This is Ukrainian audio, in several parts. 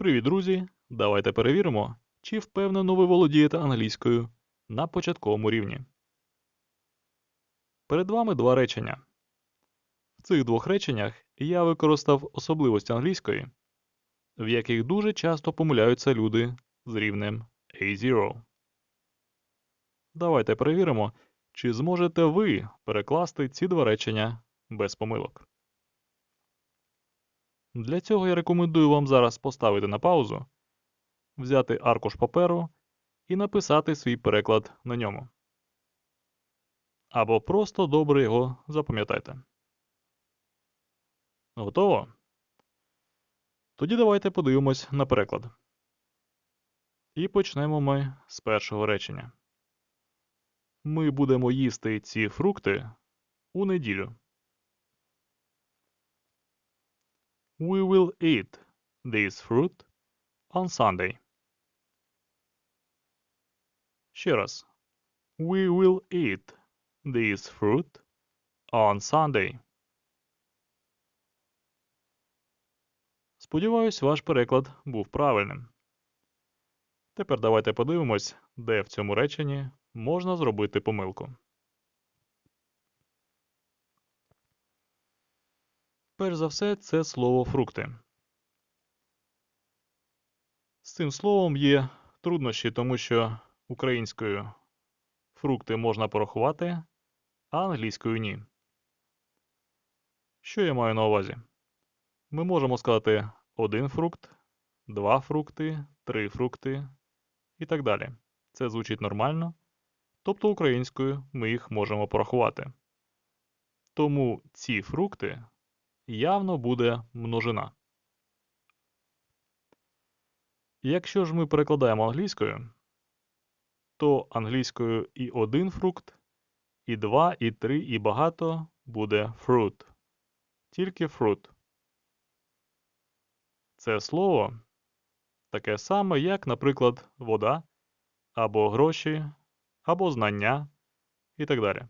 Привіт, друзі! Давайте перевіримо, чи впевнено ви володієте англійською на початковому рівні. Перед вами два речення. В цих двох реченнях я використав особливості англійської, в яких дуже часто помиляються люди з рівнем A0. Давайте перевіримо, чи зможете ви перекласти ці два речення без помилок. Для цього я рекомендую вам зараз поставити на паузу, взяти аркуш паперу і написати свій переклад на ньому. Або просто добре його запам'ятайте. Готово? Тоді давайте подивимось на переклад. І почнемо ми з першого речення. Ми будемо їсти ці фрукти у неділю. We will eat this fruit on Sunday. Ще раз. We will eat this fruit on Sunday. Сподіваюсь, ваш переклад був правильним. Тепер давайте подивимось, де в цьому реченні можна зробити помилку. Перш за все, це слово фрукти. З цим словом є труднощі, тому що українською фрукти можна порахувати, а англійською ні. Що я маю на увазі? Ми можемо сказати один фрукт, два фрукти, три фрукти і так далі. Це звучить нормально, тобто українською ми їх можемо порахувати. Тому ці фрукти явно буде множина. Якщо ж ми перекладаємо англійською, то англійською і один фрукт, і два, і три, і багато буде fruit. Тільки fruit. Це слово таке саме, як, наприклад, вода, або гроші, або знання і так далі.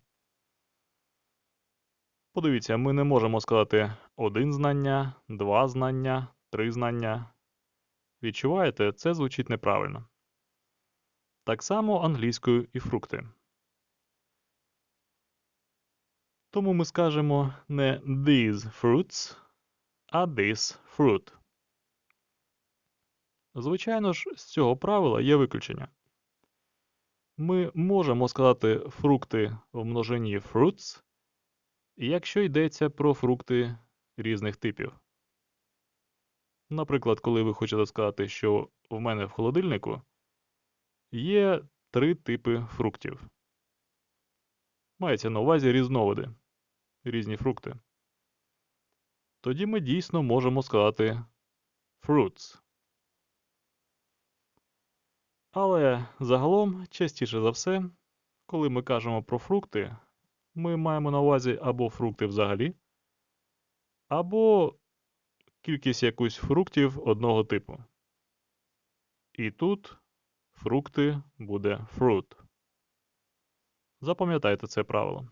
Подивіться, ми не можемо сказати один знання, два знання, три знання. Відчуваєте, це звучить неправильно. Так само англійською і фрукти. Тому ми скажемо не these fruits, а this fruit. Звичайно ж, з цього правила є виключення. Ми можемо сказати фрукти в множині fruits, якщо йдеться про фрукти різних типів. Наприклад, коли ви хочете сказати, що в мене в холодильнику є три типи фруктів. Мається на увазі різновиди, різні фрукти. Тоді ми дійсно можемо сказати fruits. Але загалом, частіше за все, коли ми кажемо про фрукти, ми маємо на увазі або фрукти взагалі, або кількість якусь фруктів одного типу. І тут фрукти буде fruit. Запам'ятайте це правило.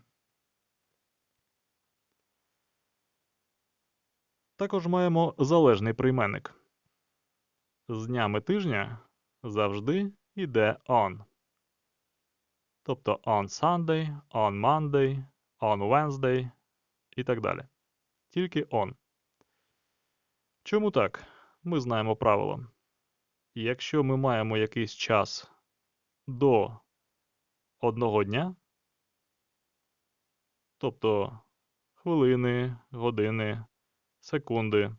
Також маємо залежний прийменник. З днями тижня завжди йде on. Тобто on Sunday, on Monday, on Wednesday і так далі. Тільки on. Чому так? Ми знаємо правило. Якщо ми маємо якийсь час до одного дня, тобто хвилини, години, секунди,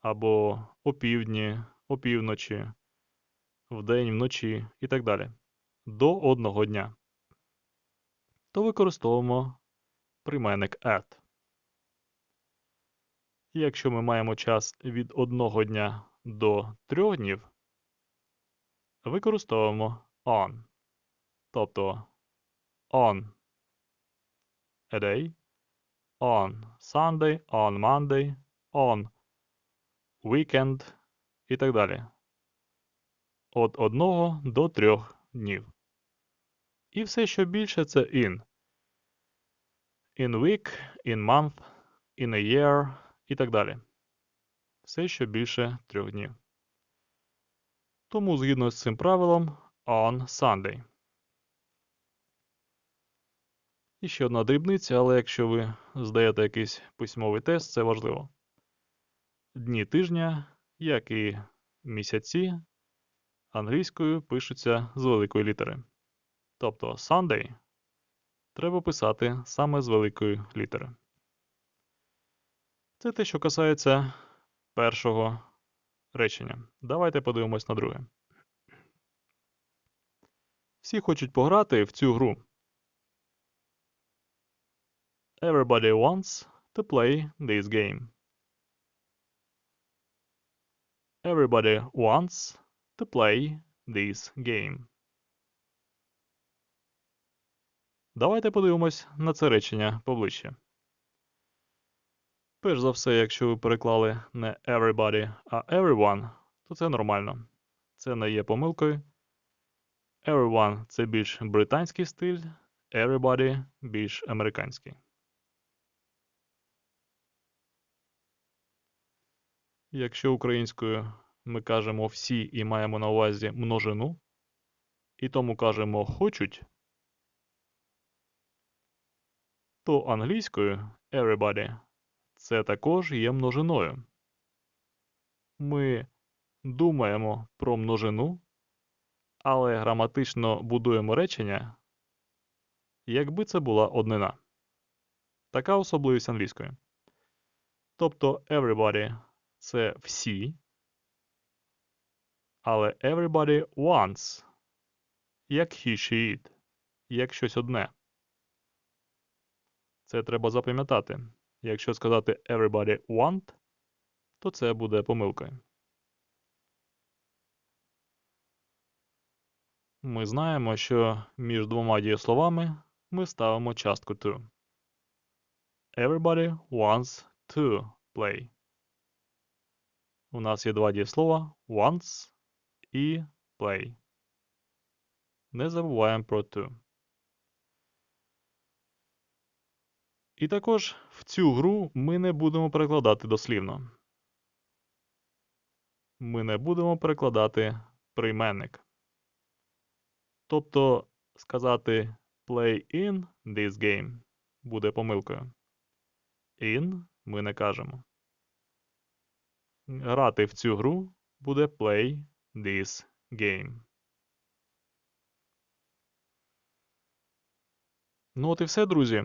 або опівдні, опівночі, вдень, вночі і так далі, до одного дня, то використовуємо прийменник at. Якщо ми маємо час від одного дня до трьох днів, використовуємо on. Тобто on a day, on Sunday, on Monday, on weekend і так далі. Від одного до трьох днів. І все, що більше, це in. In week, in month, in a year і так далі. Все, що більше трьох днів. Тому згідно з цим правилом on Sunday. І ще одна дрібниця, але якщо ви здаєте якийсь письмовий тест, це важливо. Дні тижня, як і місяці, англійською пишуться з великої літери. Тобто Sunday треба писати саме з великої літери. Це те, що касається першого речення. Давайте подивимось на друге. Всі хочуть пограти в цю гру. Everybody wants to play this game. Everybody wants to play this game. Давайте подивимось на це речення поближче. Перш за все, якщо ви переклали не everybody, а everyone, то це нормально. Це не є помилкою. Everyone це більш британський стиль, everybody більш американський. Якщо українською ми кажемо всі і маємо на увазі множину, і тому кажемо хочуть, то англійською everybody це також є множиною. Ми думаємо про множину, але граматично будуємо речення, якби це була однина. Така особливість англійської. Тобто everybody це всі, але everybody wants, як he, she, it, як щось одне. Це треба запам'ятати. Якщо сказати everybody want, то це буде помилкою. Ми знаємо, що між двома дієсловами ми ставимо частку to. Everybody wants to play. У нас є два дієслова wants і play. Не забуваємо про to. І також в цю гру ми не будемо перекладати дослівно. Ми не будемо перекладати прийменник. Тобто сказати play in this game буде помилкою. In ми не кажемо. Грати в цю гру буде play this game. Ну от і все, друзі.